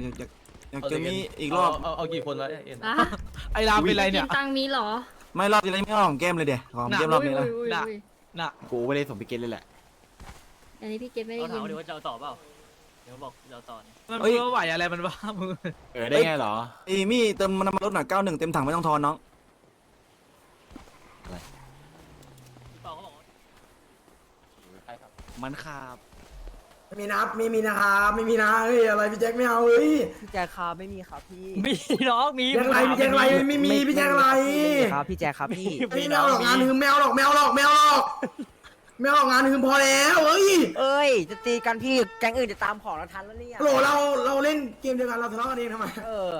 อยากอยากอยากจะมีอีกรอบเอาเอากี่คนแล้วเอ็นอะไอ้รามเป็นไรเนี่ย กิตังค์มีเหรอไม่รอบที่แล้วไม่เอาของแก้มเลยเดี๋ยวของแก้มรอบนี้นะอุ้ยอุ้ยน่ะอุ้ยน่ะ กูไม่ได้ส่งไปเกตเลยแหละ อันนี้พี่เกดไม่ได้เขายิถามนว่าเดี๋ยวว่าจะเอาต่อเปล่า เดี๋ยวบอกจะเอาต่อนี่มันไม่ไหวอะไรมันบ้ามึงเออได้ไงเหรอ ไอ้มี่เติมน้ำมันรถหน่อยเก้าหนึ่งเต็มถังไม่ต้องทอนน้องพี่เปาเขาบอกว่ามันขาบไม่มีนะครับไม่มีนะครับไม่มีนะเฮ้ยอะไรพี่แจ็คไม่เอาเฮ้ยพี่แจ๊คครับไม่มีครับพี่มีน้องมีพี่แจ็คอะไรพี่แจ็คอะไรไม่มีพี่แจ็คอะไรครับพี่แจ๊คครับพี่ไม่เอาหรอกงานหืมไม่เอาหรอกไม่เอาหรอกไม่เอาหรอกไม่เอาหรอกงานหืมพอแล้วเฮ้ยเอ้ยจะตีกันพี่แก๊งอื่นจะตามของเราทันแล้วเนี่ยโหลเราเราเล่นเกมเดียวกันเราทะเลาะกันเองทำไมเออ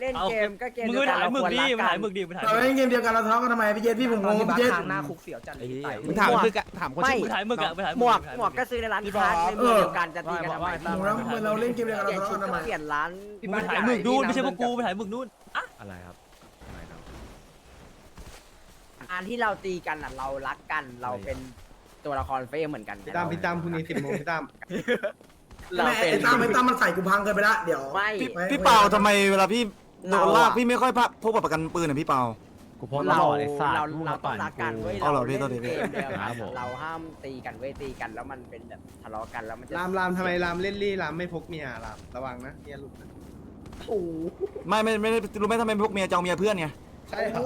เล่นเกมก็เกมมึงเดียวไปกันถ่ายเรามึคกวรดิรักมึงกัถ่ายนมึกดิมึงถ่ายเราเล่นเกมเดียวกันเราทะเลาะกันทำไมพี่เจพี่ผมงงพี่เจทางหน้าคุกเสียวจัดเลยพี่ไต่มึงถามคือถามคนไม่ชื่อมึงถ่ายมึกอะมึงถ่ายหมวกถ่ายหมวกก็ซื้อในร้านค้าในเมืองเดียวกันจะตีกันทำไมผมแล้วเราเล่นเกมเดียวกันเปเราลี่ยนทะชุดเลาะกันทำไมก็เปลี่ยนร้านมึงไปถ่ายมึกนู่นไม่ใช่พวกกูไปถ่ายมึกนู่นอะไรครับอะไรครับอันที่เราตีกันอะเรารักกันเราเป็นตัวละครเฟรมเหมือนกันพี่ตั้มพี่ตั้มพรุ่งนี้สิบโมงพี่ตั้มเราไม่เป็นไอ้ตั้มไอ้ตั้มมันใส่กูพังเกินไปละเดี๋ยวไม่พี่พี่เปาทำไมเวลาพี่ โดเรานอะลากพี่ไม่ค่อยพะพกบัตรประกันปืนอะพี่เปา กูพกตเราลอดไอ้สัตว์เรามึงเรามาต้อปั่งนรักกันกูเว้ยเอาเหรอเราพี่เล่นโทษทีพี่ เกมเดียวคกัรันบผม เราห้ามตีกันเว้ยตีกันแล้วมันเป็นแบบทะเลาะกันแล้วมันจะรามรามทำไมรามเล่นลี่รามไม่พกเมียรามระวังนะเมียหลุดนะโอ้โหไม่ไม่ไม่รู้ไหมทำไมพวกเมียจะเอาเมียเพื่อนไงใช่เหรอ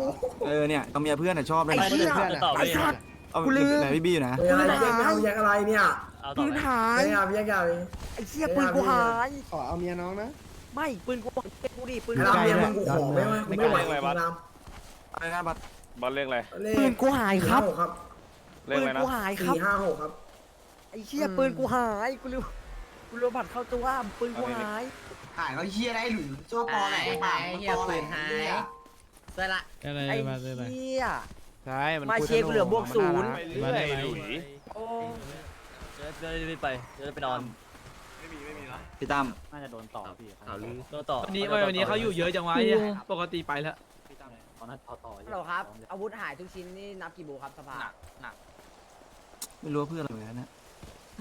เออเนี่ยเอาเมียเพื่อนอะชอบเลยไอ้เหี้ยจะต่อไปไอ้สัตว์ เอากูลืม ไหนพี่บี้อยู่นะเฮ้ยอะไรพี่แจ็คไม่เอาพี่แจ็คอะไรเนี่ยเอาต่อปืนไปหายไม่เอาพี่แจ็คอย่าไปไอ้เชี่ยปืนกูหายขอเอาเมียน้องนะ ไม่ปืนกูบอกเก็บกูดิปืนไอ้กูรามหายเมียมึงกูขอไม่ไหวกูไม่ไหวจริงรามอะไรนะบัตรบอลเลขอะไรเลปืขนกูหายครับสี่ห้าหกครับเลปืขนอะไรนะกูหายครับสี่ห้าหกครับไอ้เชี่ยปืนกูหายกูรู้กูรู้บัตรเข้าตัวปืนกูหายหายแล้วเฮียได้หรือชั่วปอไหนปากเฮียปืนหายเสร็จละอะไรไอ้มาเลยเชี่ย ใช่มันมาเชียร์กูเหลือบวกศูนย์ ไปเรื่อยหลุยโอ้ จะจะได้ไปจะได้ไปนอน พี่ตั้ม น่าจะโดนต่อพี่เอาลือตัวต่อวันนี้วันนี้เขาอยู่เยอะจังวะไอ้เหี้ยปกติไปแล้ว ตอนนั้นต่อต่อฮัลโหลครับ อาวุธหายทุกชิ้นนี่นับกี่บูครับสภาไม่รู้ว่าเพื่อนอะไรนะ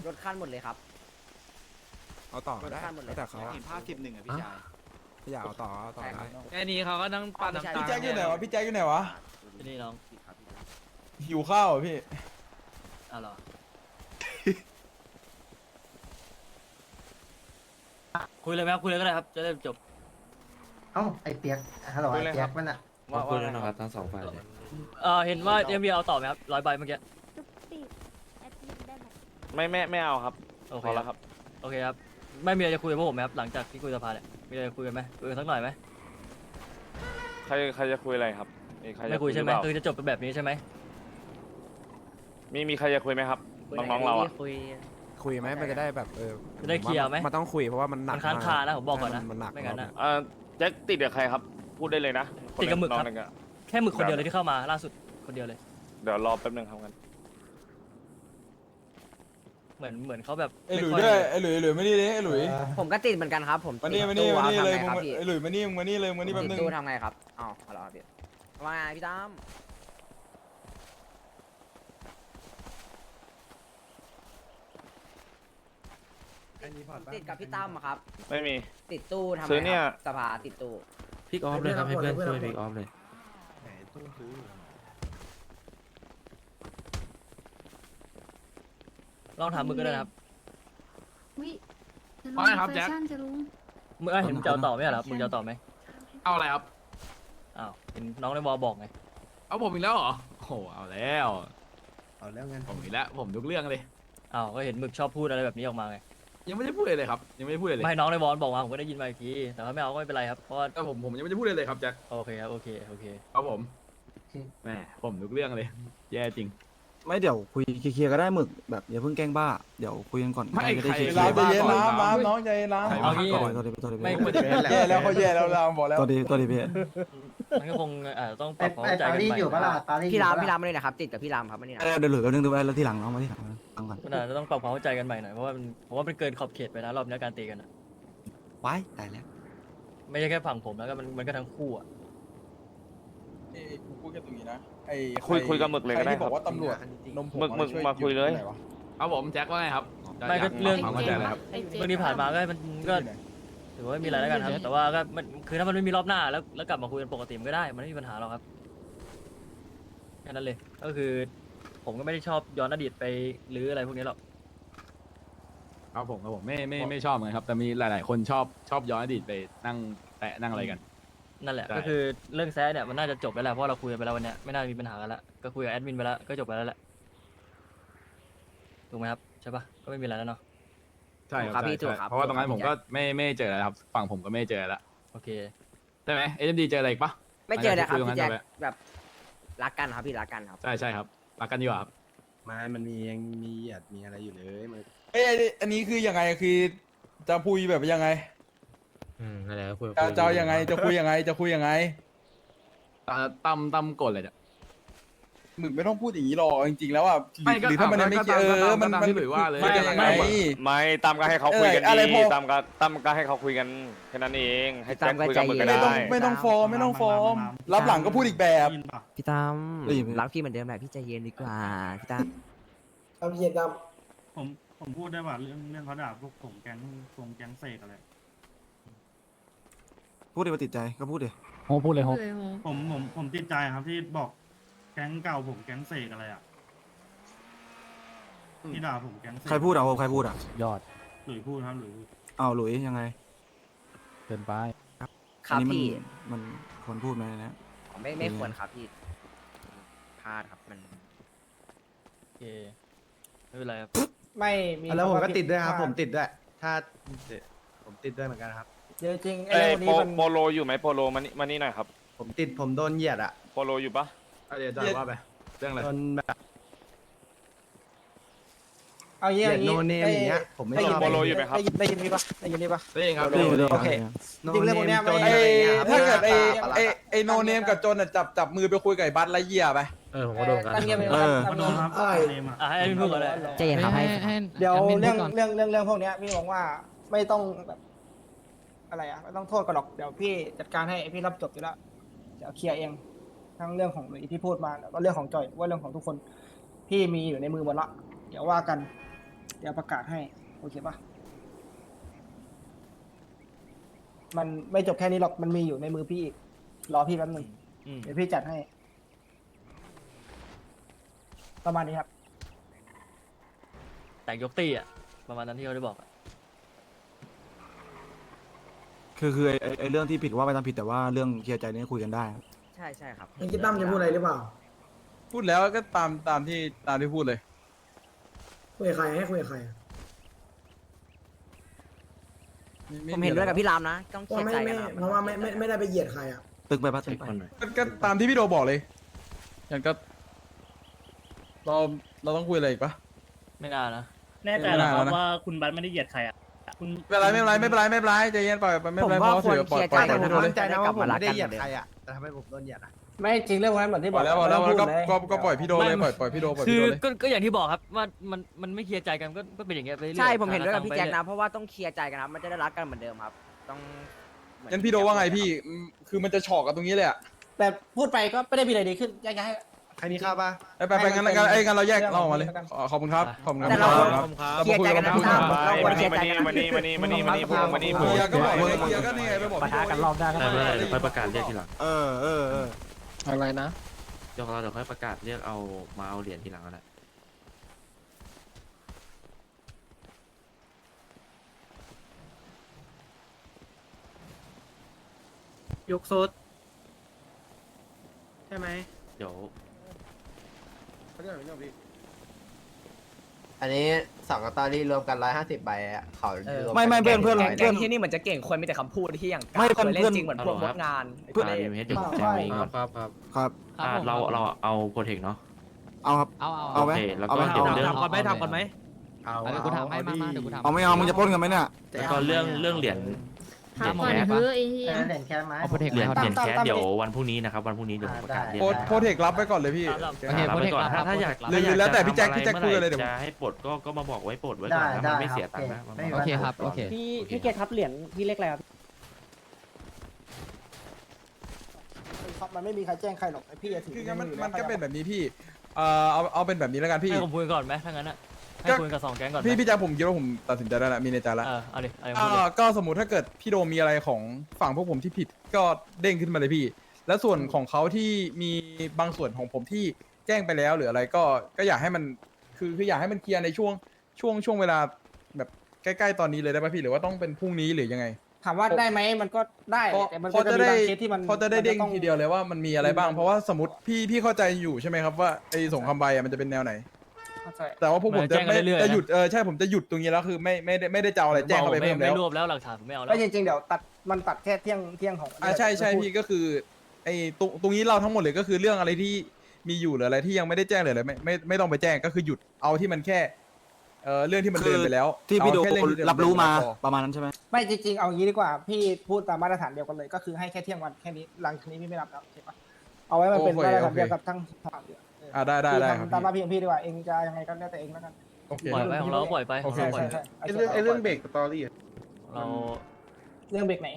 รถขั้นหมดเลยครับ เอาต่อก็ได้รถขั้นหมดเลยแล้วแต่เขาเห็นภาพสิบหนึ่งอะพี่ชายอยากเอาต่อเอาต่อใช่ครับได้แค่นี้เขาก็นั่งปั่นน้ำตาพี่แจ็คอยู่ไหนวะ พี่แจ็คอยู่ไหนวะที่นี่น้องหิวข้าวพี่ เอาเหรอ คุยเลยไหมครับคุยเลยก็ได้ครับจะได้จบเอ้าไอเปียกฮัลโหลไอเปียกมันอะว่าว่านะครับทั้งสองฝ่ายเออเห็นว่าเอ็มบีเอาต่อไหมครับร้อยใบเมื่อกี้จุ๊บติดแอดมินได้ไหมไม่ไม่ไม่เอาครับโอเคพอคแล้รับวครับ โอเคครับไม่มีอะไรจะคุยกับพวกผมไหมครับหลังจากที่คุยสภาเนี่ยมีอะไรจะคุยกันไหมคุยกันสักหน่อยไหมใครใครจะคุยอะไรครับมีใครจะไม่คุยใช่ไหมรือเปคือล่าจะจบเป็นแบบนี้ใช่ไหมมีมีใครจะคุยไหมครับน้องๆเราอะคุย คุยไหมมันจะได้แบบเออจะได้เคลียร์ไหมมันต้องคุยเพราะว่ามันหนัมักนค้างคานะผมบอกก่อนนะมันหนักไม่งั้นนะ เอ่อแจ็คติดกับใครครับ พูดได้เลยนะติดกับหมึกครับน้องหนึ่งอะแค่หมึกคนเดียวเลยที่เข้ามาล่าสุดคนเดียวเลย เดี๋ยวรอแป๊บนึงครับกันเหมือนเหมือนเขาแบบไอ้หลุยม่ค่ ด้วยไอ้หลุยไอ้หลุยมานี่ดิไอ้หลุยผมก็ติดเหมือนกันครับ ผมมาตินี่ดมานี่ตู้มาเอานี่ทำเลยไงมึงครับมาพี่ไอ้หลุยมานี่มึงมานี่เลยมึงมานี่แป๊บตินึดงตู้ทำไงครับอ๋อฮัลโหลครับพี่ว่าไงพี่ตั้ม ติดกับพี่ตั้มอะครับ ไม่มี ติดตู้ทำไงซื้อเนี่ย ครับสภาติดตู้ พิกออฟเลยครับให้เพื่อนช่วยพิกออฟไหนตู้ซื้อลองถามมึงก็ได้นะครับอุ้ยจะว่าไงครับแจ็คฟชั่นจะรู้มึงเอ้ยเห็นมึงจะเอาต่อไหมเหรอครับมึงจะเอาต่อไหมเอาอะไรครับ อ้าวเห็นน้องในวอลบอกไงเอาผมอีกแล้วเหรอ โอ้โหเอาแล้ว เอาแล้วงั้นผมอีกแล้ว ผมทุกเรื่องเลย อ้าวก็เห็นมึกชอบพูดอะไรแบบนี้ออกมาไง ยังไม่ได้พูดเลยเลยครับ ยังไม่ได้พูดเลยเลยไม่น้องในวอลบอกมาผมก็ได้ยินมาอีกทีแต่ว่าไม่เอาก็ไม่เป็นไรครับเพราะว่าแต่ผมผมยังไม่ได้พูดเลยเลยครับแจ็คโอเคครับโอเคโอเคเอาผมแหมผมทุกเรื่องเลย แย่จริง ไม่เดี๋ยวคุยเคลียร์ๆก็ได้หมึกแบบอย่าเพิ่งแกล้งบ้าเดี๋ยวคุยกันก่อนไม่จะได้ใคร เคลียรามร์ใจเย็นบ้าก่อนรามรามรามน้องใจเย็นรามใครเอางี้ตัวดีตัวดีตัวดีไม่ แย่แล้วเขาแย่แล้วรามบอกแล้วตัวดีตัวดีพี่ มันก็คงเอ่อต้องปไอรับความไอเข้าใจปากันรีสใหม่อยู่ปะล่ะปารีสพี่รามอยู่ปะพี่รามมาเลยนะครับ ติดกับพี่รามครับมานี่นะเออเดี๋ยวเหลือแป๊บนึงดูไปแล้วทีหลังน้องมาทีหลังฟังก่อนมันอาจจะต้องปรับความเข้าใจกันใหม่หน่อยเพราะว่ามันผมว่ามันเกินขอบเขตไปนะรอบนี้การตีกันอะไว้ตายแล้วไม่ใช่แค่ฝั่งผมแล้วก็มันมันก็ทั้งคู่อะเอ้ยกูพูดแค่ตรงนี้นะไอ้คุยคุยกับหมึกเลยก็ได้ใครที่ครับบอกว่าตำรวจนมผหมึกหมึกช่วมาคุยเลยอไหนวะเอาผมแจ็คว่าไงครับไม่ก็เรื่องความเข้าใจเลยครับไอ้เจเรื่องที่ผ่านมาก็มันก็ ถือว่าไม่มีอะไรแล้วกันครับ แต่ว่าก็มันคือถ้ามันไม่มีรอบหน้าแล้วแล้วกลับมาคุยกันปกติมันก็ได้ มันไม่มีปัญหาหรอกครับแค่นั้นเลย ก็คือ ผมก็ไม่ได้ชอบย้อนอดีตไปหรืออะไรพวกนี้หรอก ครับผมครับผมไม่ไม่ไม่ชอบเหมือนกันครับ แต่มีหลาย ๆ คนชอบชอบย้อนอดีตไปนั่งแตะนั่งอะไรกัน นั่นแหละ ใช่ ก็คือเรื่องแซะเนี่ยมันน่าจะจบไปแล้วเพราะเราคุยกันไปแล้ววันเนี้ยไม่น่ามีปัญหากันละก็คุยกับแอดมินไปแล้วก็จบไปแล้วแหละถูกไหมครับใช่ปะก็ไม่มีอะไรแล้วเนาะ ใช่ครับครับใช่พี่ถูกใช่ครับเพราะว่าตรงนั้นถูผกมครับก็ไม่ไม่เจอแล้วครับฝั่งผมก็ไม่เจอแล้วโอเค ใช่ไหมเอ็มดีเจออะไรอีกปะ ไม่เจอเลยครับหลังพี่จากแจ็คที่คุยกันจบแล้วแบบรักกันครับพี่รักกันครับ ใช่ใช่ครับรักกันดีกว่าครับ ไมามันมียังมีเหยียดมีอะไรอยู่เลยมัน เอ้ยอันนี้อันนี้คือยังไงคือจะคุยแบบยังไง อืมนั่นแหละคุย จะจะเอายังไงจะคุยยังไงจะคุยยังไงอ่าตั้มตั้มกดเลยเนี่ย มึงไม่ต้องพูดอย่างนี้หรอกจริงๆแล้วอะหรือไม่ก็หรือถ้ามันยังไม่ก็เจตามอก็ตามมันก็ตามมันที่หลุยว่าเลยคุกันยังไง ไม่ตามก็ให้เขาคุยกันเอออะไรพดีอ ตามก็ตามก็ให้เขาคุยกันแค่นั้นเอง ให้แจ็คตามก็คุยกับมึงก็ใจเย็นไม่ได้ต้องไม่ต้องฟอร์มไม่ต้องฟอร์มรับหลังก็พูดอีกแบบ พี่ตั้มได้ยินไหมรักพี่เหมือนเดิมแหละพี่ใจเย็นดีกว่าพี่ตั้มเอาเหยียดดผมผมพูดได้ว่าเรื่องเรื่องเขาด่าพวกผมแก๊งกงแก๊งเสกอะไร พูดดิมาติดใจก็พูดดิเลยโหผมผมผมติดใจครับที่บอก แก๊งเก่าผมแก๊งเสกอะไรอะที่ด่าผมแก๊งเสกใครพูดอะโอใครพูดอะยอดหลุยพูดครับหลุยพูดอ้าวหลุยยังไงเกินไปครับอันนี้พี่มันมันคนพูดไหมนะ ไม่ไม่ควรครับพี่พลาดครับมัน โอเคไม่เป็นไรครับ ไม่มีแล้วผมก็ติดด้วยครับ ผมติดด้วย ถ้าผมติดด้วยเหมือนกันครับจริงจริงเอ้ยโปโปโลอยู่ไหมโปโลมานี่มานี่หน่อยครับ ผมติดผมโดนเหยียดอะ โปโลอยู่ปะ อะเดี๋ยวจะว่าไปเรื่องอะไรโดนแบบเอาเหยียดโนเนมอย่างเงี้ยผมไม่ชอบโปโลอยู่ไหมครับได้ยินพี่ปะได้ยินพี่ปะ ได้ยินครับได้ยินได้ยินโอเค โนจริงๆเรื่องพวกเนี้ยโจไม่นไอ้อะไรเงี้ยครับถ้าเกิดไอ้ปลาไอ้ไอ้โนเนมกับโจนอะจับจับมือไปคุยกับไอ้บัตรละเยียไป เออผมก็โดนกันเออมาโดนครับเนมอะอะให้แอดมินพูดก่อนเลยใจเย็นครับให้เดี๋ยวเรื่องเรื่องเรื่องเรื่องพวกเนี้ยพี่บอกว่าไม่ต้องแบบอะไรอะไม่ต้องโทษกันหรอกเดี๋ยวพี่จัดการให้พี่รับจบอยู่แล้วเดี๋ยวเคลียร์เอง ทั้งเรื่องของหลุยที่พูดมาแล้วก็เรื่องของจอยว่าเรื่องของทุกคนพี่มีอยู่ในมือหมดละเดี๋ยวว่ากัน เดี๋ยวประกาศให้โอเคปะมันไม่จบแค่นี้หรอกมันมีอยู่ในมือพี่อีกรอพี่แป๊บหนึงอืมเดี๋ยวพี่จัดให้ ประมาณนี้ครับ แต่งยกตี้อะ ประมาณนั้นที่เขาได้บอกอะคือคือไอ้ไอ้ไอ้เรื่องที่ผิดว่าไปตามผิดแต่ว่าเรื่องเคลียร์ใจนี่คุยกันได้ครับใช่ใช่ครับำนี่คิดตั้มจะพูดอะไรหรือเปล่าพูดแล้วก็ตามตามที่ตามที่พูดเลย คุยกับใครให้คุยกับใครอะผมเห็นด้วยกับพี่รามนะ ต้องเพเคลีราะยร์ไม่ใจกัไม่นครับเพราะว่าไม่ไม่ไม่ได้ไปเหยียดใครอะตึกไปปะตึกไปก็ก็ตามที่พี่โดบอกเลยอย่างก็ เราเราต้องคุยอะไรอีกปะ ไม่น่านะ แน่ใจเหรอครับว่าคุณบัตไม่ได้เหยียดใครอะ คุณไม่เป็นไรไม่เป็นไรไม่เป็นไรไม่เป็นไรใจเย็นปล่อยไปไม่ผเป็นมไรว่าเพราะควรเสือเคปล่อยลียร์ปล่ใจอยกันไปผมดูเลยมั่นใจนะว่าผมไม่ได้เหยียดกลับมารักกันใครอะแต่ทำไมผมโดนเหยียดอะไม่จริงเรื่องพวกนั้นเหมือนที่บปอล่อกยแล้วปล่อยแล้วไม่ก็ต้งพูดเลยก็ก็ปล่อยพี่โดเลยปล่อยปล่อยพี่โดปล่อยคืพี่อโดเลยก็ก็อย่างที่บอกครับว่ามันมันไม่เคลียร์ใจกันก็ก็เป็นอย่างเงี้ยไปเรื่อยใช่ผมเห็นด้วยกับพี่แจ็คไปเรื่นะอยเพราะว่าต้องเคลียร์ใจกันครับมันจะได้รักกันเหมือนเดิมครับ ต้องเหมืองั้นพี่โดว่าไงพี่อืมคือมันจะฉอกกันตรงนี้เลยอะแต่พูดไปก็ไม่ได้มีอะไรดีขึ้นแยกย้าย ใครมีข้าวปะ ไปไปไปงั้นงั้นไอ้ยงั้นเราแยกเราออกมาเลยเรื่องขอขอบคุณครับขอบคุณคแต่รัเราบครับ เคลียร์ใจกันนะพี่ตั้มเราควรเคลียร์ใจกันนะมานี่มานี่มานี่มานี่มานี่มานี่พูดเฮียก็บอกเลยเฮียก็นี่ไงไปบอกปะพี่ทะโดกันรอบหน้าก็ได้เดี๋ยวค่อยประกาศเรียกทีหลังเออเออเอออะไรนะ เดี๋ยวเราเดี๋ยวค่อยประกาศเรียกเอามาเอาเหรียญทีหลังก็ได้ยกโซดใช่ไหมเดี๋ยว อันนี้สองกตอรี่รวมกันร้อยห้าสิบใบอะเขารวไม่ไม่เพื่อนเพื่อน แก๊งเพื่อนที่นี่เหมือนจะเก่งคนมีแต่คำพูดที่อย่างไม่เคยเล่เพื่อนน จริงเหมือนพวกมดงานเพื่อนเดี๋ยวผมแจ้งเองก่อนครับครับครับ อ่าเราเราเอาโปรเทคเนาะเอาครับ เอาเอาเอาไหม โอเคแล้วเอาก็ไหม เดี๋ยวเอาเรื่องทำก่อนไหมทำก่อนไหมเอาเดี๋ยวกูถามให้มามาเดี๋ยวกูถาม เอาไม่เอามึงจะปล้นกันไหมเนี่ย แล้วก็เรื่องเรื่องเหรียญ ถามก่อนเฮ้ยไอ้เหี้ย เหรียญแค่ไหมเหรียญเหรียญแคสตามๆเดี๋ยววันพรุ่งนี้นะครับวันพรุ่งนี้เดี๋ยวผมประกาศเรียกโพสได้โพสเทครับไปก่อนเลยพี่ตามหลังโอเค รับไว้ก่อนถ้าถ้าอยากหรือถ้าอยากแล้วแต่พี่แจ็คจะทำพี่แจ็คอะไรคุยเลยเดี๋ยวมื่อไหร่จะให้ปลดก็ก็มาบอกไว้ปลดไว้ก่ได้อนนะได้มันไม่ครับเสียตังค์นะไม่มีมันปัญหาโอเคครับ โอเค พี่พี่เกตครับเหรียญพี่เล็กอะไรครับ ครับมันไม่มีใครแจ้งใครหรอกไอพี่อะถือคืองั้นมันอยู่มันแล้วก็เป็นแบบนี้พี่เอ่อเอาเอาเป็นแบบนี้แล้วกันพี่ ให้ผมพูดก่อนไหมถ้างั้นอะ ให้คุยกับสองแก๊งก่อนไหมพี่พี่แจ๊คผมคิดว่าผมตัดสินใจได้แล้วมีในใจแล้วเออเอาดิเอาดิอ่พูดดิาก็สมมติถ้าเกิดพี่โดมมีอะไรของฝั่งพวกผมที่ผิดก็เด้งขึ้นมาเลยพี่ แล้วส่วนของเขาที่มีบางส่วนของผมที่แจ้งไปแล้วหรืออะไรก็ก็อยากให้มันคือคืออยากให้มันเคลียร์ในช่วงช่วงช่วงเวลาแบบใกล้ๆตอนนี้เลยได้ไหมพี่หรือว่าต้องเป็นพรุ่งนี้หรือยังไง ถามว่าได้ไหมมันก็ได้เพราะแต่มันเพก็ราะจะจะมีได้บางเคสที่มันเพราะจะได้เด้งมันต้องทีเดียวเลยว่ามันมีอะไรบ้าง เพราะว่าสมมติพี่พี่เข้าใจอยู่ใช่ไหมครับว่าไอ้สงครามใบอะมันจะเป็นแนวไหน เข้าใจ แต่ว่าพวกผมจะแจ้งกันไม่เรื่อยๆจะนะหยุดเออใช่ผมจะหยุดตรงนี้แล้วคือไม่ไม่ได้ไม่ได้จะเอาอะไรแจ้งเข้าไปไม่เพิ่มไม่แล้วรวบแล้วหลักฐานผมไม่เอาแล้แล้ววจริงๆเดี๋ยวตัดมันตัดแค่เที่ยงเที่ยงของอ่าใช่ใช่พี่ก็คือไอ้ตรงตรงนี้เราทั้งหมดเลยก็คือเรื่องอะไรที่มีอยู่หรืออะไรที่ยังไม่ได้แจ้งเลยเลยไม่ไม่ไม่ต้องไปแจ้งก็คือหยุดเอาที่มันแค่เออเรื่องที่มันเดินไปแล้วที่พี่โดเอาแค่เรื่องที่เดินรับรู้มาไปแล้วพอ ประมาณนั้นใช่ไหม ไม่จริงๆเอางี้ดีกว่าพี่พูดตามมาตรฐานเดียวกันเลยก็คือให้แค่เที่ยงวันแค่นี้หลังจากนี้พี่ไม่รับแล้วโอเคปะเอาไว้มันเป็นมาตรฐานเดียวกับทั้งสามเดือนเออ อ่าได้ได้ได้ครับพี่ ทำตามหน้าที่ของพี่ดีกว่าเองจะยังไงก็แล้วแต่เองแล้วกัน โอเคปล่อยไปของเราก็ปล่อยไปโอเคของเราปล่ใช่อยใช่ไปใช่ไอเรื่องไอเรื่องเบรกสตอรี่อะ เรา เรื่องเบรกไหน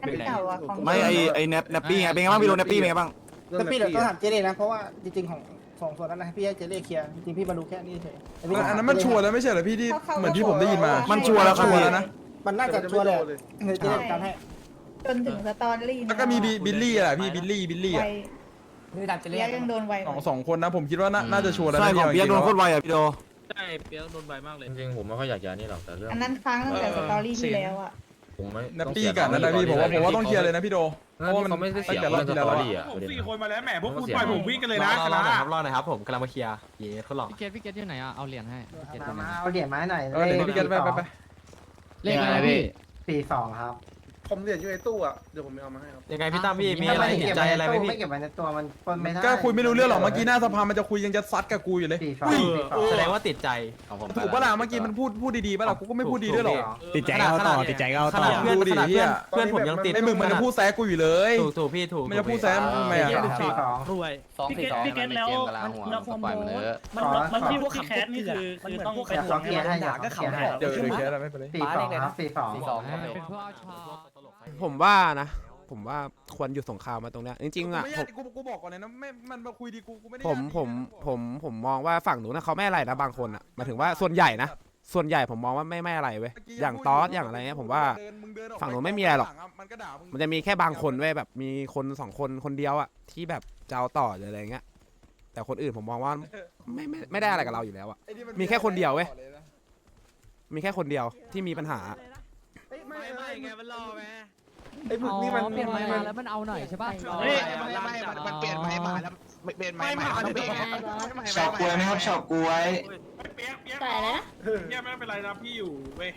อันเก่าอะของ ไม่ไอไอแนปแนปปี้ไงเป็นไงบ้างพี่โดนแนปปี้เป็นไงบ้างแล้วพี่เดี๋ยวต้องถามเจเล่นะเพราะว่าจริงๆของสองส่วนนั้นนะพี่ให้เจเล่เคลียร์จริงๆพี่มารู้แค่นี้เฉยแต่พี่อันนั้นมันชัวร์แล้วไม่ใช่เหรอพี่ที่เหมือนที่ผมได้ยินมามันชัวร์แล้วครับ ชัวร์พี่แล้วนะ มันน่าจะชัวร์เลยเดี๋ยวเจเล่จัดการให้ จนถึงสตอรี่แล้วก็มีบิบิลลี่อะพี่บิลลี่บิลลี่ไวอะพี่ถามเจเปีเล่ยกยังโดนไวสองสองคนนะผมคิดว่าน่าน่าจะชัวร์แล้วใช่นะของเปียกโดนโคตรไวอะพี่โดใช่เปียกโดนใบมากเลยจริงๆผมไม่ค่อยอยากจะนี่หรอกแต่เรื่องอันนั้นค้างตั้งแต่สตอรี่ที่แล้วอะผมไม่นับปี้กันนะนะพี่ผมว่าผมว่าต้องเคลียร์เลยนะพี่โด เพราะว่ามันไม่ได้เสียตั้งแต่รอบที่แล้ว เรื่องสตออะรี่อะผมประเด็นสี่อะคนมาแล้วแหมพวกผมคุณก็เสียปล่อยผมวิ่งกันเลยนะรอหน่อยครับรอหน่อยครับผมกำลังมาเคลียร์เย้ทดลองพี่เกตพี่เกตอยู่ไหนอะ เอาเหรียญให้พี่เกตมาเอาเหรียญมาให้หน่อยเออเดี๋ยวพี่เกตไปไปไปเลขอะไรพี่สี่สองครับ ผมเหรียญอยู่ในตู้อะเดี๋ยวผมไปเอามาให้ครับ ยังไงพี่ตั้มพี่มีอะไรติดใจอะไรไหมพี่ ไม่เก็บไว้ในตัวมันปนไม่ได้ก็คุยไม่รู้เรื่องหรอกเมื่อกี้หน้าสภามันจะคุยยังจะซัดกับกูอยู่เลย สี่สองอุ้ย สี่สอง แสดงว่าติดใจ ของผมถูกปะล่ะเมื่อกี้มันพูดพูดดีๆปะล่ะกูก็ไม่พูดดีด้วยหรอก ติดใจก็เอาต่อติดใจก็เอาต่อเพื่อนดูดิขนาดเหี้เพื่อยนเพื่อนผมยังติดไอ้มึงมันจะพูดแซะกูอยู่เลย ถูกถูกพี่ถูก มันจะพูดแซะมึงทำไมอะสี่สอง รวย สองสี่สองพี่เกตแล้วมันเราคอมโบมันมันที่พวกแคสนี่คือคือต้องไปทวงให้มันด่าก็เขาเดี๋ยวเดี๋ยวแค่ไม่เป็นไร สี่สองครับสี่สองสองเป็นผู้เอาชาผมว่านะ ผมว่าควรหยุดสงครามมาตรงเนี้ยจริงๆอะไม่ผใช่มกูกูบอกก่อนเลยนะไม่มันมาคุยดีกูกูไม่ได้ผมผมผมผมมองว่าฝั่งหนูนะเขาไม่อะไรนะบางคนอะหมายถึงว่าส่วนใหญ่นะส่วนใหญ่ผมมองว่าไม่ไม่อะไรเว้ยอย่างตอสอย่างอะไรเงี้ยผมว่าฝั่งหนูไม่มีอะไรหรอก มันก็ด่ามึงมันจะมีแค่บางคนเว้ยแบบมีคนสองคนคนเดียวอะที่แบบจะเอาต่อหรืออะไรเงี้ยแต่คนอื่นผมมองว่าไม่ไม่ไม่ได้อะไรกับเราอยู่แล้วอะ ไอ้นี่นมีแค่คนเดียวเว้ย มีแค่คนเดียวที่มีปัญหา ไม่ไม่ไงมันรอไหมไอ้ผึกนี่มันเปลี่ยนไม้มาแล้วมันเอาหน่อยใช่ป่ะเฮ้ยไม่ไม่มันเปลี่ยนไม้มาแล้วเปลี่ยนไม้มาไม่เปลี่ยนชอบกล้วยไหมครับชอบกล้วยเปียกเปียกแต่นะเนี่ยไม่เป็นไรนะพี่อยู่เว้ย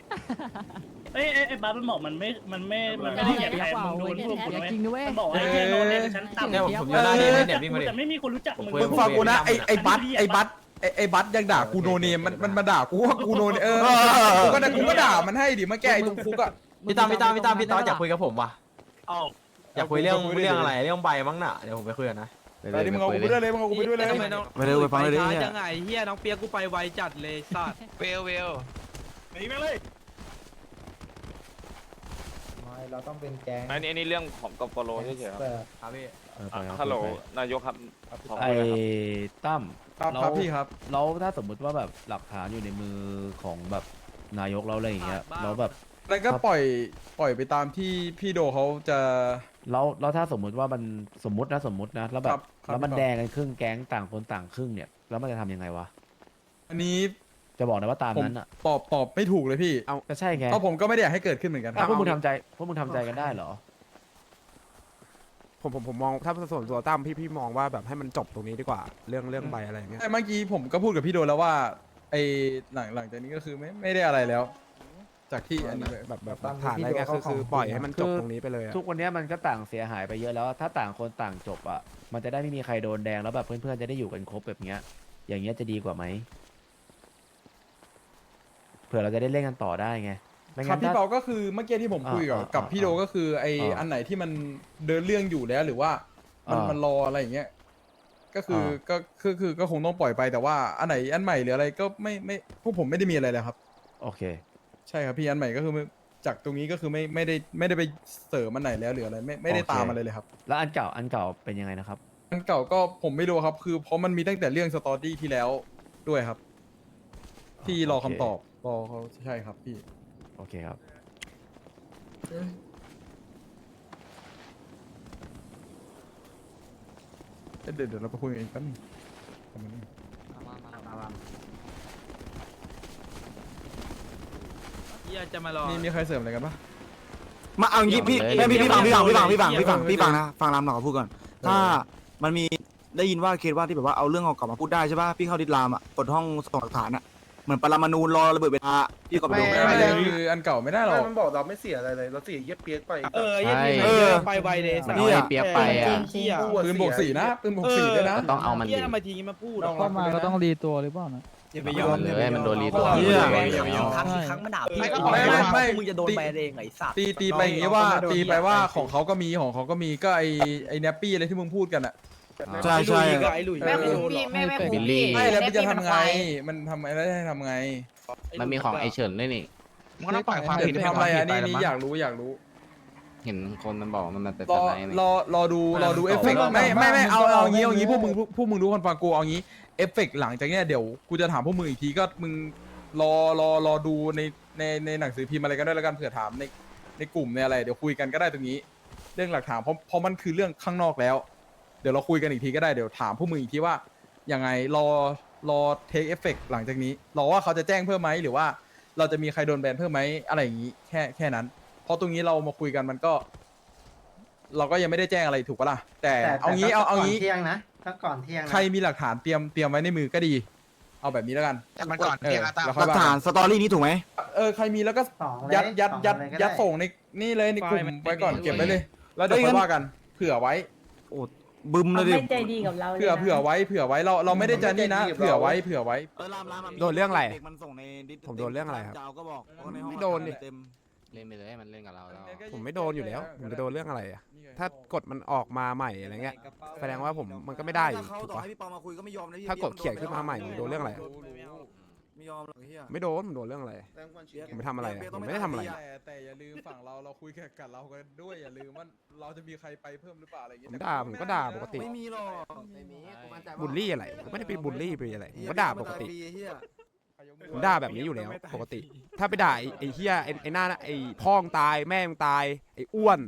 เอ้ยไอ้บัสมันบอกมันไม่ มันไม่ มันไม่ได้เหยียบใครมึงโดนพวกกูอย่าไหมจริงนะเว้ยมันบอกไอ้เหี้ยโนเล่นชั้นต่ำเนี่ยผมจะได้ดีเลยเนี่ยวิ่งมาดิแต่ไม่มีคนรู้จักมึงมึงฟังกูนะไอ้ไอ้บัตไอ้บัตไอ้ไอ้บัตยังด่ากูโนเนมมันมันมาด่ากูว่ากูโนเนเออกูก็ด่ากูก็ด่ามันให้ดิมาแก้ไอ้ตรงฟุกอะ พี่ตั้มพี่ตั้มพี่ตั้มพี่ตั้มอยากคุยกับผมว่ะเอ้าอยากคุยเรื่องเรื่องอะไรเรื่องใบมั้งน่ะเดี๋ยวผมไปคุยกันนะไปดิมึงเอากูไปด้วยเลยมึงเอากูไปด้วยเลยไม่ได้ไปฟังเลยดิช้าเนี่ยจังไงเฮียน้องเปียกกูไปไวจัดเลยสัตว์เวลเวลหนีไปเลยเราต้องเป็นแก๊งอันนี้อันนี้เรื่องของกปโลเฉยๆครับครับพี่ฮัลโหลนายกครับขอไอ้คุยหน่อยครับตั้มครับครับพี่ครับแล้วถ้าสมมุติว่าแบบหลักฐานอยู่ในมือของแบบนายกเราอะไรอย่างเงี้ยแล้วแบบ แล้วก็ปล่อยปล่อยไปตามที่พี่โดเขาจะ แล้วแล้วถ้าสมมุติว่ามันสมมตินะสมมตินะแล้วแบครับบครับ แล้วมันแดงกันครึ่งแก๊งต่างคนต่างครึ่งเนี่ยแล้วมันจะทำยังไงวะอันนี้จะบอกนะว่าตามผมนั้นอะตอบตอบไม่ถูกเลยพี่ก็ใช่ไงเพราะผมก็ไม่ได้อยากให้เกิดขึ้นเหมือนกันอะพวกมึงทำใจพวกมึงทำใจกันได้เหรอ ผมผมผมมองถ้าส่วนตัวตั้มพี่พี่มองว่าแบบให้มันจบตรงนี้ดีกว่าเรื่องเรื่องใบอะไรอย่างเงี้ย แต่เมื่อกี้ผมก็พูดกับพี่โดแล้วว่าไอ้หลังหลังจากนี้ก็คือไม่ไม่ได้อะไรแล้ว จากที่อันนี้แบบแบบแบบผ่านอะไรเงี้ยคือคือปล่อยให้มันจบตรงนี้ไปเลยอะ ทุกวันเนี้ยมันก็ต่างเสียหายไปเยอะแล้ว ถ้าต่างคนต่างจบอะ มันจะได้ไม่มีใครโดนแดงแล้วแบบเพื่อนๆจะได้อยู่กันครบแบบเนี้ย อย่างเงี้ยจะดีกว่าไหมเผื่อเราจะได้เล่นกันต่อได้ไงไม่ครังั้บนพี่ถ้า เปาก็คือเมื่อกี้ที่ผมคุยกับอ่ากับอ่าพี่โดก็คือไอ้อ่าอันไหนที่มันเดินเรื่องอยู่แล้วหรือว่ามันอ่ามัมันรออะไรอย่างเงี้ยก็คืออา ก็คือคือก็คงต้องปล่อยไปแต่ว่าอันไหนอันใหม่หรืออะไรก็ไม่ไม่พวกผมไม่ได้มีอะไรเลยครับ โอเค ใช่ครับพี่อันใหม่ก็คือไม่จากตรงนี้ก็คือไม่ไม่ได้ไม่ได้ไปเสริมอันไหนแล้วหรืออะไรไม่ไม่ได้โอเค ตามอะไรเลยครับแล้วอันเก่าอันเก่าเป็นยังไงนะครับ อันเก่าก็ผมไม่รู้ครับ คือเพราะมันมีตั้งแต่เรื่องสตอรี่ที่แล้วด้วยครับ ที่รอคำตอบรอเขาใช่ครับพี่ โอเคครับเอ้ยเดี๋ยวเดี๋ยวเราไปคุยกันอีกแป๊บนึงแป๊บนึ งมีมีใครเสริมอะไรกันปะ มาเอางี้พี่เลยไม่พี่พี่ฟังพี่ฟังพี่ฟังพี่ฟังเลยพี่ฟังเลยพี่ฟังนะฟังรามหน่อยขอพูดก่อน ถ้ามันมีได้ยินว่าเคสว่าที่แบบว่าเอาเรื่องออกกลับมาพูดได้ใช่ป่ะพี่เข้าดิสลามอะกดห้องส่งหลักฐานอะเหมือนปรมาณูรอระเบิดเวลาพี่ก็ไปดูไม่ไม่ได้คืออันเก่าไม่ได้หรอก มันบอกเราไม่เสียอะไรเลย เราเสียเย็บเปียกไปเออใช่เออไปไวเลยมันเอาไอ้เปียกไปอะจริงปืนบวกสี่นะ ปืนบวกสี่ด้วยนะ ต้องเอามันดิ ทำไมทีนี้มาพูด เข้ามาก็ต้องรีอ ย่าไปยอมเลยมันโดนรีตัวเหี้ยอย่าไปยอม ครั้งกี่ครั้งมันด่าพี่ไม่ไม่ไม่ไม่ มึงจะโดนแบนเองไอ้สัตว์ตีตีไปอย่างงี้ว่าตีไปว่าของเขาก็มีของเขาก็มีก็ไอไอแนปปี้อะไรที่มึงพูดกันอะใช่ใช่ไอ้หลุยแม่คุ้มพี่แม่แม่คุ้มบิลลี่ไม่แล้วมันจะทำไงมันทำไงแล้วจะทำไงมันมีของไอเฉินด้วยนี่มันก็ต้องปล่อยความเดี๋ผิดยวทำอะไรอะนี่นี่อยากรู้อยากรู้ เห็นคนมันบอกว่ามันเป็นรอสไนด์นี่รอรอดูรอดูเอฟเฟกต์ไม่ไม่ไม่เอาเอางี้เอางี้พวกมึงพวกพวกมึงรู้คนฟังกูเอางี้ เอฟเฟกต์หลังจากเนี้ยเดี๋ยวกูจะถามพวกมึงอีกทีก็มึงรอรอรอดูในในในหนังสือพิมพ์อะไรกันด้วยแล้วกันเผื่อถามในในกลุ่มในอะไรเดี๋ยวคุยกันก็ได้ตรงนี้ เรื่องหลักฐานเพราะเพราะมันคือเรื่องข้างนอกแล้ว เดี๋ยวเราคุยกันอีกทีก็ได้เดี๋ยวถามพวกมึงอีกทีว่ายังไงรอรอเทคเอฟเฟกต์หลังจากนี้รอว่าเขาจะแจ้งเพิ่มไหมหรือว่าเราจะมีใครโดนแบนเพิ่มไหมอะไรอย่างนี้แค่แค่นั้น เพราะตรงนี้เรามาคุยกันมันก็ เราก็ยังไม่ได้แจ้งอะไรถูกปะล่ะแต่เอางี้เอาเอางี้เที่ยงนะ ถ้าก่อนเที่ยงนะใครมีหลักฐานเตรียมเตรียมไว้ในมือก็ดี เอาแบบนี้แล้วกันมันก่อนเออเที่ยงอะตาม แล้วหค่อลัยกว่าฐานสตอรี่นี้ถูกไหมเออใครมีแล้วก็สองเลยยัดยัดสองยัดเลยก็ยัดได้ส่งในนี่เลยในกลุ่มไว้ก่อนเก็บไว้เลย แล้วเดี๋ยวค่อยว่ากันเผื่อไว้ บึมเลเขายดิไม่ใจดีกับเราเลยเผื่อนะ เผื่อไว้เผื่อไว้เราเราไม่ได้จะนี่นะเผื่อไว้เผื่อไว้ เออรามรามอะมีโดนเรื่องอะไรด็กมันส่งในดิสผมโดนเรื่องอะไรครับจะาก็บอกเพราะในห้องไม่โดนดิ เต็ม เล่นไปเลยมันเล่นกับเราแล้วผมไม่โดนอยู่แล้ว ผมจะโดนเรื่องอะไรอะ ถ้ากฎมันออกมาใหม่อะไรเงี้ย แสดงว่าผมมันก็ไม่ได้อยู่ถ้าเขาถูกต่อปะให้พี่ปอมาคุยก็ไม่ยอมนะพี่ถ้ากดเขียนขึ้นมาใหม่ผมโดนเรื่องอะไรอะไม่ยอมหรอกไอ้เหี้ยไม่โดนผมโดนเรื่องอะไร ผมไปทำอะไรอะผมไม่ได้ทำอะไร แต่แต่อย่าลืมฝั่งเราเราคุยกันกับเรากันด้วยอย่าลืมว่าเราจะมีใครไปเพิ่มหรือเปล่าอะไรอย่างผมเงี้ยด่าผมก็ด่าปกติไม่มีหรอกไม่มีกูมั่นใจว่าบูลลี่อะไรผมไม่ได้ไปบูลลี่ไปอะไรผมก็ด่าปกติไอ้เหี้ย ผมด่าแบบนี้อยู่แล้วปกติ ถ้าไปด่าไอ้ไอ้เฮียไอ้ไอ้หน้าน่ะไอ้พ่องตายแม่งตาย ไอ้อ้วน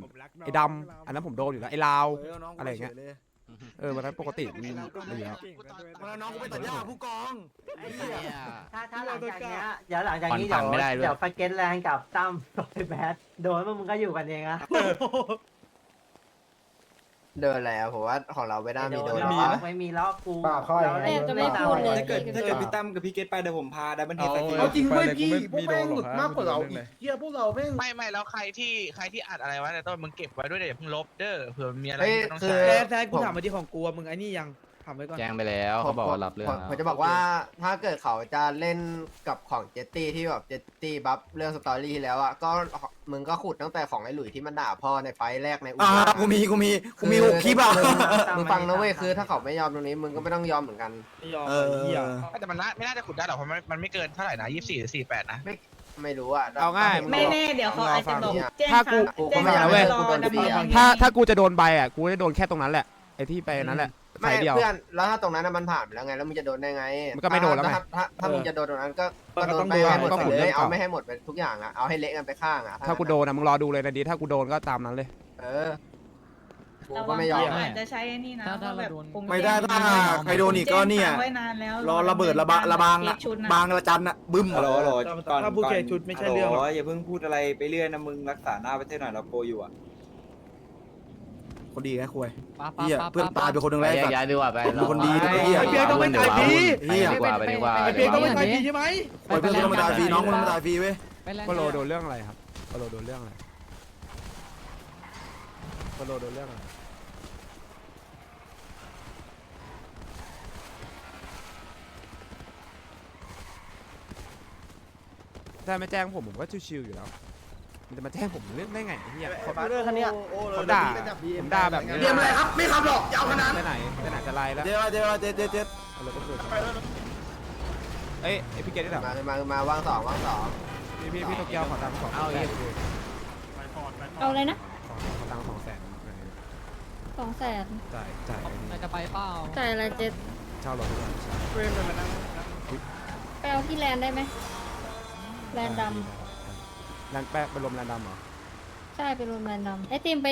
ไอ้ดำอันนั้นผมโดนอยู่แล้วไอ้ลาวเออน้องกูอะไรอย่างเงี้ยฉลเออวันนั้นปกติมันอยู่แล้ววันนั้นน้องกูไปตัดหญ้าผู้กองไอ้เหี้ย ถ้าถ้าหลังจากเนี้ยเดี๋ยวหลังจากนี้ผ่เดี๋อยนๆไม่ได้วด้วยเดี๋ยวไฟเกตแรงกับตั้มกับไอ้แบทโดนพวกมึงก็อยู่กันเองอะ เดินแล้วผมว่าของเราไม่น่ามีโดนไม่มีนะไม่มีแล้วกูป่าค่อยเราเล่นจะไม่พูดเลยถ้าเกิดถ้าเกิดพี่ตั้มกับพี่เกตไปเดี๋ยวผมพาดับเบิลเฮดไปทีเอาจริงเว้ยพี่ไม่พวกมีโดแม่นงหรหอกลุดครับมากกว่าเราไม่โดนอีเลยกเฮียพวกเราแม่งไม่ไม่แล้วใครที่ใครที่อัดอะไรไว้แต่ต้นมึงเก็บไว้ด้วยเดี๋ยวเพิ่งลบเด้อเผื่อมีอะไรเฮ้ยที่มันต้องคือใช้แท้กูถามมาที่ของกูมึงไอ้นี่ยัง ทำไว้ก่อน แจ้งไปแล้วเขาบอกว่ารับเรื่องผมแล้วผมจะบอกว่าถ้าเกิดเขาจะเล่นกับของเจตตี้ที่แบบเจตตี้บัฟเรื่องสตอรี่แล้วอะก็มึงก็ขุดตั้งแต่ของไอ้หลุยที่มันด่าพ่อในไฟล์แรกในอ่ากูมีกูมีกูมีหกคลิปอะมึงมึงฟังนะเว้ยคือถ้าเขาไม่ยอมตรงนี้มึงก็ไม่ต้องยอมเหมือนกัน ไม่ยอมเออ ไอ้เหี้ยแต่มันน่าไม่น่าจะขุดได้หรอกเพราะมันมันไม่เกินเท่าไหร่นะยี่สิบสี่หรือสี่แปดนะ ไม่รู้อะเอาง่ายไม่แน่เดี๋ยวเขาอาจจะบอกแจ้งถ้ากูค่ะแจ้งกูก็ไม่อยากค่ะเว้ยรอกูโดนดำเนินเสียคดีถ้าถ้ากูจะโดนใบอะ กูจะโดนแค่ตรงนั้นแหละ ไอ้ที่ไปนั้นแหละ ไม่สายเดียว เพื่อนแล้วถ้าตรงนั้นน่ะมันผ่านไปแล้วไงแล้วมึงจะโดนได้ไงมันก็ไม่โดนแล้วไงถ้าถ้าถ้ามึงจะโดนตรงนั้นก็ก็โดนไปก็ให้หมดต้องไปขุดเลเรื่ยองเอาเก่า ไม่ให้หมดไปทุกอย่างอะเอาให้เละกันไปข้างอะถ้ากูโดนอะมึงรอดูเลยนะดีถ้ากูโดนก็ตามนั้นเลย เออกูระก็วังไม่ยอมเขาอาจจะใช้ไอ้นี่นะว่าแบบผมไม่ได้ถ้าใครโดนอีกก็เนี่ย แจ้งไว้นานแล้วรอระเบิดระบะระบางอะชุดนะบางระจันอะบึ้มฮัลโหลฮัลโหลก่อนถ้าพูดก่อนแค่ชุดไม่ใช่เรื่องหรอกอย่าเพิ่งพูดอะไรไปเรื่อยนะมึงรักษาหน้าประเทศหน่อยเราโปรอยู่อะ คนดีแค่คุยเหี้ยเพื่อนตายไปคนหนึ่งไปแล้วไอ้แยสักตว์ ย้ายดีกว่าไปเป็นคนดีนะไอ้เหี้ย ไอ้เปียกต้องไปตายฟรี เหี้ยดีกว่าไปดีกว่าไอ้เปียกต้องไม่ตายดีใช่ไหมโอ้ยเพื่อนกูต้องมาตายฟรีน้องกูต้องมาตายฟรีเว้ยก็โลโดนเรื่องอะไรครับก็โลโดนเรื่องอะไรก็โลโดนเรื่องอะไรถ้าไม่แจ้งผมผมก็ชิวๆอยู่แล้ว มันจะมาแจ้งผมเรื่องได้ไงไอ้เฮียเขาเรื่องคันเนี้ยเขาด่าผมด่าแบบนี้เตรียมอะไรครับ ไม่ขับหรอกอย่าเอาขนาดไปไหนไปไหนจะไล่แล้วเจ๊เจ๊เจ๊เจ๊เจ๊เอาเลยก็คือเอ้ยไอ้พี่เกดได้หรอมามามาว่างสองว่างสองพี่พี่พี่โตเกียวขอตังค์สองแสนดิเอาเลยนะขอขอตังค์สองแสนสองแสนจ่ายจ่ายไอ้นี่จ่ายอะไรเจ็ดเช่ารถด้วยไปเอาที่แลนด์ได้ไหมแลนด์ด แลนแปะไปรวมแลนด์ดำเหรอ ใช่ไปรวมแลนดอมไอติมไป